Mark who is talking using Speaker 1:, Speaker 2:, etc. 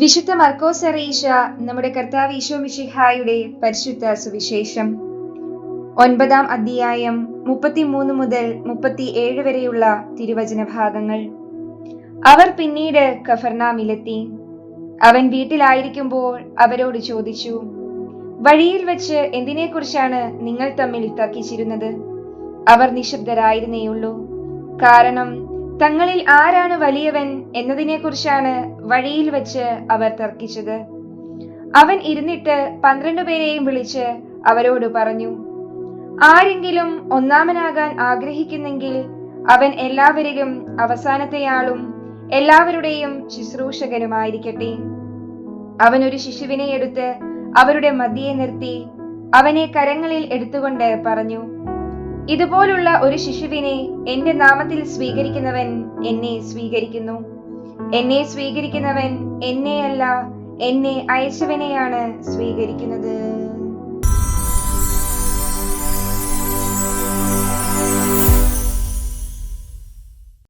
Speaker 1: വിശുദ്ധ മർക്കോസ് അറിയിച്ച നമ്മുടെ കർത്താവ് ഈശോ മിഷിഹായുടെ പരിശുദ്ധ സുവിശേഷം. ഒൻപതാം അധ്യായം മുപ്പത്തിമൂന്ന് മുതൽ മുപ്പത്തി ഏഴ് വരെയുള്ള തിരുവചന ഭാഗങ്ങൾ. അവർ പിന്നീട് കഫർനാമിലെത്തി. അവൻ വീട്ടിലായിരിക്കുമ്പോൾ അവരോട് ചോദിച്ചു വഴിയിൽ വെച്ച് എന്തിനെക്കുറിച്ചാണ് നിങ്ങൾ തമ്മിൽ തർക്കിച്ചിരുന്നത്? അവർ നിശബ്ദരായിരുന്നേയുള്ളൂ. കാരണം തങ്ങളിൽ ആരാണ് വലിയവൻ എന്നതിനെക്കുറിച്ചാണ് വഴിയിൽ വെച്ച് അവർ തർക്കിച്ചത്. അവൻ ഇരുന്നിട്ട് പന്ത്രണ്ട് പേരെയും വിളിച്ച് അവരോട് പറഞ്ഞു ആരെങ്കിലും ഒന്നാമനാകാൻ ആഗ്രഹിക്കുന്നെങ്കിൽ അവൻ എല്ലാവരിലും അവസാനത്തെയാളും എല്ലാവരുടെയും ശുശ്രൂഷകനുമായിരിക്കട്ടെ. അവൻ ഒരു ശിശുവിനെ എടുത്ത് അവരുടെ മതിയെ നിർത്തി അവനെ കരങ്ങളിൽ എടുത്തുകൊണ്ട് പറഞ്ഞു ഇതുപോലുള്ള ഒരു ശിശുവിനെ എന്റെ നാമത്തിൽ സ്വീകരിക്കുന്നവൻ എന്നെ സ്വീകരിക്കുന്നു. എന്നെ സ്വീകരിക്കുന്നവൻ എന്നെയല്ല എന്നെ അയച്ചവനെയാണ് സ്വീകരിക്കുന്നത്.